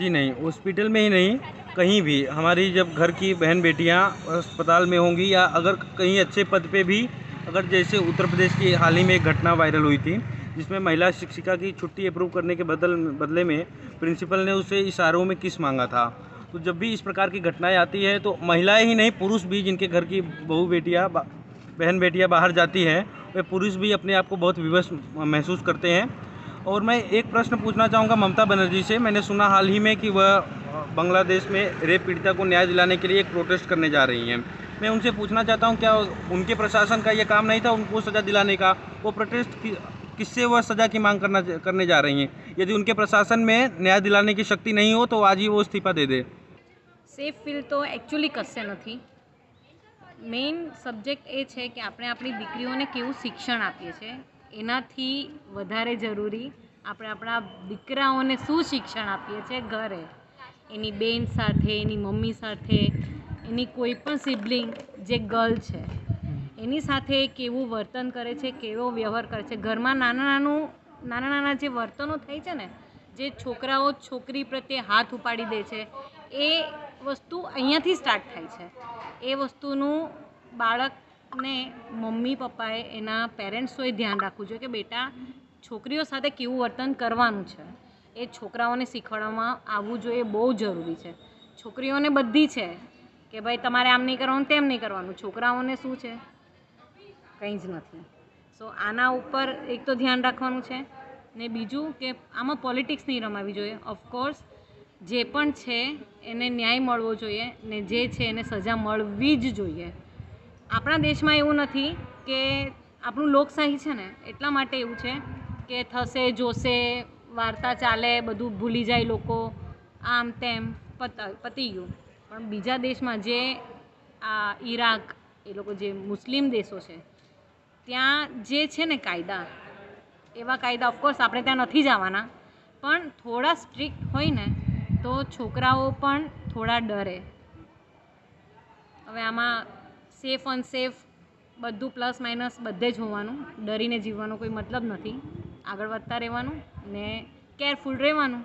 जी नहीं हॉस्पिटल में ही नहीं, कहीं भी। हमारी जब घर की बहन बेटियाँ अस्पताल में होंगी या अगर कहीं अच्छे पद पे भी, अगर जैसे उत्तर प्रदेश की हाल ही में एक घटना वायरल हुई थी, जिसमें महिला शिक्षिका की छुट्टी अप्रूव करने के बदल, बदले में प्रिंसिपल ने उसे इशारों में किस मांगा था? तो जब भी इस प्रकार की घटनाएँ आती है तो महिलाएँ ही नहीं, पुरुष भी जिनके घर की बहू बेटियाँ बहन बेटियाँ बाहर जाती हैं, वे पुरुष भी अपने आप को बहुत विवश महसूस करते हैं। और मैं एक प्रश्न पूछना चाहूँगा ममता बनर्जी से मैंने सुना हाल ही में कि वह अ, बांग्लादेश में रेप पीड़िता को न्याय दिलाने के लिए एक प्रोटेस्ट करने जा रही हैं मैं उनसे पूछना चाहता हूँ क्या उनके प्रशासन का ये काम नहीं था उनको सज़ा दिलाने का वो प्रोटेस्ट कि, किससे वह सज़ा की मांग करना करने जा रही हैं यदि उनके प्रशासन में न्याय दिलाने की शक्ति नहीं हो तो आज ही वो इस्तीफा दे दे સેફ ફીલ તો એકચ્યુઅલી કશે નથી મેઇન સબ્જેક્ટ એ છે કે આપણે આપણી દીકરીઓને કેવું શિક્ષણ આપીએ છીએ એનાથી વધારે જરૂરી આપણે આપણા દીકરાઓને શું શિક્ષણ આપીએ છીએ ઘરે? એની બેન સાથે, એની મમ્મી સાથે, એની કોઈ પણ સિબલિંગ જે ગર્લ છે, એની સાથે કેવું વર્તન કરે છે, કેવો વ્યવહાર કરે છે? ઘરમાં નાના નાનું, નાના નાના જે વર્તનો થાય છે ને, જે છોકરાઓ છોકરી પ્રત્યે હાથ ઉપાડી દે છે, એ વસ્તુ અહીંયાથી સ્ટાર્ટ થાય છે. એ વસ્તુનું બાળકને મમ્મી, પપ્પાએ એના પેરેન્ટ્સોએ ધ્યાન રાખવું જોઈએ કે બેટા, છોકરીઓ સાથે કેવું વર્તન કરવાનું છે? એ છોકરાઓને શીખવાડવામાં આવવું જોઈએ બહુ જરૂરી છે. છોકરીઓને બધી છે કે ભાઈ તમારે આમ નહીં કરવાનું, તેમ નહીં કરવાનું. છોકરાઓને શું છે? કંઈ જ નથી. સો આના ઉપર એક તો ધ્યાન રાખવાનું છે. ને બીજું કે આમાં પોલિટિક્સ નહીં રમાવી જોઈએ. ઓફકોર્સ જે પણ છે એને ન્યાય મળવો જોઈએ ને જે છે એને સજા મળવી જ જોઈએ. આપણા દેશમાં એવું નથી કે આપણું લોકશાહી છે ને એટલા માટે એવું છે કે થશે, જોશે, વાર્તા ચાલે, બધું ભૂલી જાય લોકો, આમ તેમ પતા, પતી ગયું. પણ બીજા દેશમાં જે આ ઈરાક, એ લોકો જે મુસ્લિમ દેશો છે, ત્યાં જે છે ને કાયદા, એવા કાયદા ઓફકોર્સ આપણે ત્યાં નથી જવાના, પણ થોડા સ્ટ્રિક્ટ હોય ને તો છોકરાઓ પણ થોડા ડરે. હવે આમાં સેફ અનસેફ બધું પ્લસ માઇનસ બધે જ હોવાનું ડરીને જીવવાનો કોઈ મતલબ નથી આગળ વધતા રહેવાનું ને કેરફુલ રહેવાનું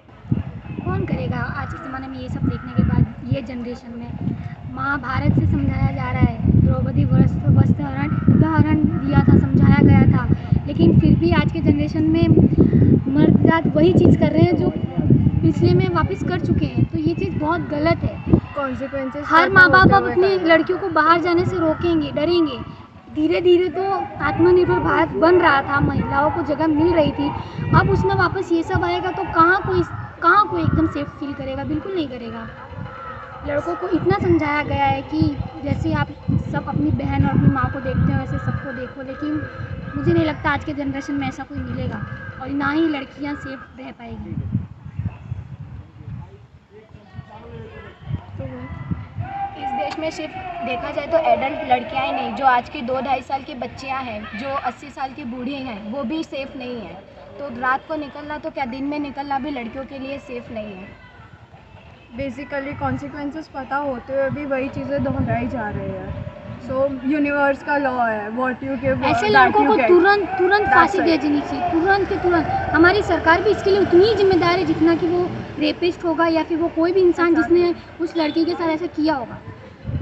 कौन करेगा आज के ज़माने में ये सब देखने के बाद ये जनरेशन में महाभारत से समझाया जा रहा है द्रौपदी वस्त्र वस्त्र हरण उदाहरण दिया था समझाया गया था लेकिन फिर भी आज के जनरेशन में मर्द जात वही चीज़ कर रहे हैं जो पिछले में वापस कर चुके हैं तो ये चीज़ बहुत गलत है कॉन्सिक्वेंसेस हर माँ बाप अब अपनी लड़कियों को बाहर जाने से रोकेंगे डरेंगे। धीरे धीरे तो आत्मनिर्भर भारत बन रहा था महिलाओं को जगह मिल रही थी। अब उसमें वापस ये सब आएगा तो कहाँ कोई कहाँ कोई एकदम सेफ़ फील करेगा? बिल्कुल नहीं करेगा। लड़कों को इतना समझाया गया है कि जैसे आप सब अपनी बहन और अपनी माँ को देखते हो वैसे सबको देखो लेकिन मुझे नहीं लगता आज के जनरेशन में ऐसा कोई मिलेगा और ना ही लड़कियाँ सेफ़ रह पाएगी। में सिर्फ़ देखा जाए तो एडल्ट लड़कियाँ ही नहीं जो आज की दो ढाई साल की बच्चियाँ हैं जो अस्सी साल की बूढ़ी हैं वो भी सेफ़ नहीं है। तो रात को निकलना तो क्या दिन में निकलना भी लड़कियों के लिए सेफ़ नहीं है? बेसिकली कॉन्सिक्वेंसेस पता होते हुए भी वही चीज़ें दोहराई जा रही है। सो यूनिवर्स का लॉ है व्हाट यू गिव ऐसे लड़कों को तुरंत तुरंत फांसी दे देनी चाहिए तुरंत के तुरंत। हमारी सरकार भी इसके लिए उतनी ही जिम्मेदार है जितना कि वो रेपिस्ट होगा या फिर वो कोई भी इंसान जिसने उस लड़की के साथ ऐसा किया होगा।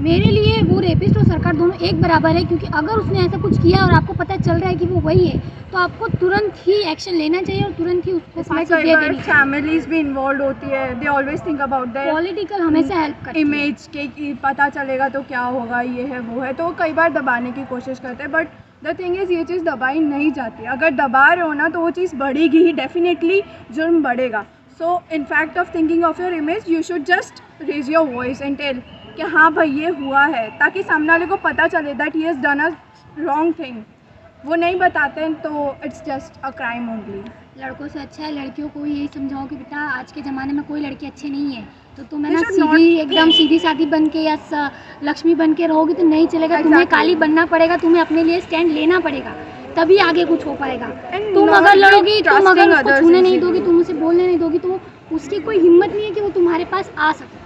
मेरे लिए वो रेपिस्ट और सरकार दोनों एक बराबर है क्योंकि अगर उसने ऐसा कुछ किया और आपको पता चल रहा है कि वो वही है तो आपको तुरंत ही एक्शन लेना चाहिए और तुरंत ही उसको फैमिलीज़ भी इन्वॉल्व होती है they always think about that political हमेशा हेल्प करती है। इमेज के कि पता चलेगा तो क्या होगा ये है वो है तो कई बार दबाने की कोशिश करते हैं बट द थिंग इज़ ये चीज़ दबाई नहीं जाती। अगर दबा रहे हो ना तो वो चीज़ बढ़ेगी ही डेफिनेटली जुर्म बढ़ेगा। So in fact of thinking of your image you should just raise your voice and tell कि हाँ भाई ये हुआ है ताकि सामने वाले को पता चले that he has done a wrong thing वो नहीं बताते हैं तो it's just a crime only लड़कों से अच्छा है लड़कियों को यही समझाओ कि बेटा आज के ज़माने में कोई लड़की अच्छी नहीं है। तो तुम है ना सीधी एकदम सीधी सादी बन के या लक्ष्मी बन के रहोगी तो नहीं चलेगा। exactly. तुम्हें काली बनना पड़ेगा तुम्हें अपने लिए स्टैंड लेना पड़ेगा। तभी आगे कुछ हो पाएगा। And तुम अगर लड़ोगी तुम अगर उसको छूने नहीं दोगी तुम उसे बोलने नहीं दोगी तो उसकी कोई हिम्मत नहीं है कि वो तुम्हारे पास आ सके।